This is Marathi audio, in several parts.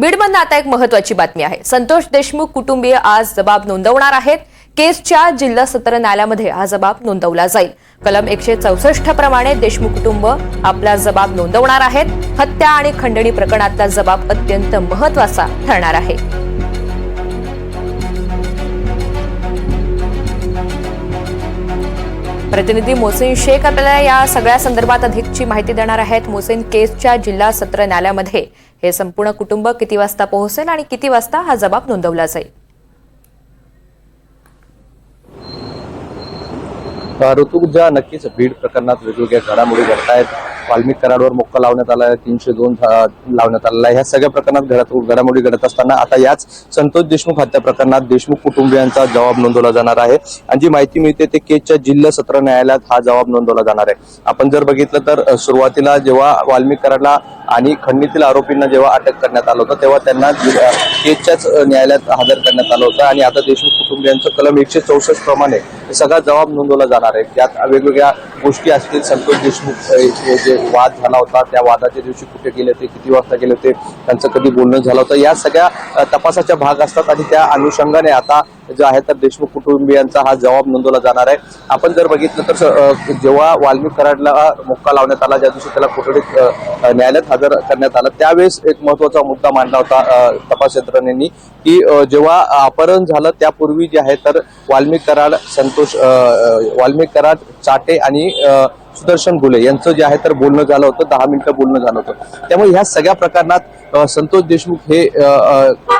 बीडमधनं आता एक महत्वाची बातमी आहे. संतोष देशमुख कुटुंबीय आज जबाब नोंदवणार आहेत. केसच्या जिल्हा सत्र न्यायालयामध्ये हा जबाब नोंदवला जाईल. कलम एकशे चौसष्ट प्रमाणे देशमुख कुटुंब आपला जबाब नोंदवणार आहेत. हत्या आणि खंडणी प्रकरणातला जबाब अत्यंत महत्त्वाचा ठरणार आहे. प्रतिनिधी मोहसिन शेख आपल्याला या सगळ्या संदर्भात अधिकची माहिती देणार आहेत. मोहसिन केसच्या जिल्हा सत्र न्यायालयामध्ये हे संपूर्ण कुटुंब किती वाजता पोहोचेल आणि किती वाजता हा जबाब नोंदवला जाईल? ऋतुजा नक्कीच बीड प्रकरणात वेगवेगळ्या घडामोडी घडत आहेत वाल्मिक कराडवर मोक्का लावण्यात आला तीनशे दोन लावण्यात आलेला आहे. ह्या सगळ्या प्रकरणात घडत घडामोडी घडत असताना आता याच संतोष देशमुख हत्या प्रकरणात देशमुख कुटुंबियांचा जबाब नोंदवला जाणार आहे. आणि जी माहिती मिळते ते केसच्या जिल्हा सत्र न्यायालयात हा जबाब नोंदवला जाणार आहे. आपण जर बघितलं तर सुरुवातीला जेव्हा वाल्मिक कराडला आणि खंडणीतील आरोपींना जेव्हा अटक करण्यात आलं होतं तेव्हा त्यांना केसच्याच न्यायालयात हजर करण्यात आलं होतं. आणि आता देशमुख कुटुंबियांचं कलम एकशे चौसष्ट प्रमाणे हे सगळा जबाब नोंदवला जाणार आहे. त्यात वेगवेगळ्या गोष्टी असतील. संतोष देशमुख जे वाद झाला होता त्या वादाच्या दिवशी कुठे गेले होते किती वाजता गेले होते त्यांचं कधी बोलणं झालं होतं या सगळ्या तपासाच्या भाग असतात आणि त्या अनुषंगाने आता जे आहे तर देशमुख कुटुंबियांचा हा जबाब नोंदवला जाणार आहे. आपण जर बघितलं तर स- जेव्हा वाल्मिक कराडला मुक्का लावण्यात आला ज्या दिवशी त्याला कोठडीत न्यायालयात हजर करण्यात आलं त्यावेळेस एक महत्त्वाचा मुद्दा मांडला होता तपास यंत्रणेनी की जेव्हा अपहरण झालं त्यापूर्वी जे आहे तर वाल्मिक कराड संतोष वाल्मिक कराड चाटे आणि सुदर्शन गुले यांचं जे आहे तर बोलणं झालं होतं दहा मिनिटं बोलणं झालं होतं. त्यामुळे ह्या सगळ्या प्रकरणात संतोष देशमुख हे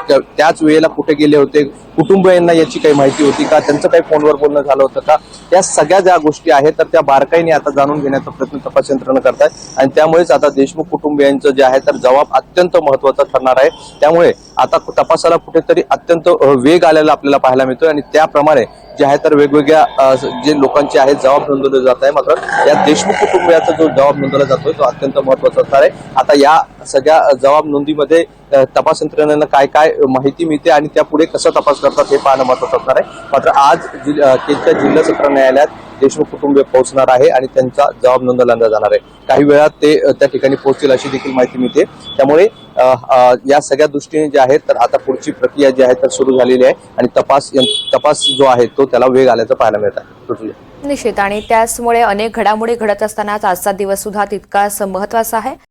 त्या- त्याच वेळेला कुठे गेले होते? कुटुंबियांना याची काही माहिती होती का? त्यांचं काही फोनवर बोलणं झालं होतं का? या सगळ्या ज्या गोष्टी आहेत तर त्या बारकाईने आता जाणून घेण्याचा प्रयत्न तपास यंत्रणा करतायत. आणि त्यामुळेच आता देशमुख कुटुंबियांचं जे आहे तर जबाब अत्यंत महत्त्वाचा ठरणार आहे. त्यामुळे आता तपासाला कुठेतरी अत्यंत वेग आलेला आपल्याला पाहायला मिळतोय. आणि त्याप्रमाणे जे आहे तर वेगवेगळ्या जे लोकांचे आहेत जबाब नोंदवले जात आहे. मात्र या देशमुख कुटुंबियाचा जो जबाब नोंदवला जातोय तो अत्यंत महत्त्वाचा असणार आहे. आता या सगळ्या जबाब नोंदीमध्ये तपास यंत्रणेनं काय काय माहिती मिळते आणि त्या पुढे कसं तपास करतात हे पाहणं महत्वाचं असणार आहे. मात्र आज जिल्हा जिल्हा सत्र न्यायालयात देशमुख कुटुंबीय पोहोचणार आहे आणि त्यांचा जबाब नोंदवला जाणार आहे. काही वेळात ते त्या ठिकाणी पोहोचतील अशी देखील माहिती मिळते. त्यामुळे या सगळ्या दृष्टीने जे आहे तर आता पुढची प्रक्रिया जी आहे तर सुरू झालेली आहे आणि तपास यं- तपास जो आहे तो त्याला वेग आल्याचं पाहायला मिळत आहे. निश्चित. आणि त्याचमुळे अनेक घडामोडी घडत असतानाच आजचा दिवस सुद्धा तितकाच महत्त्वाचा आहे.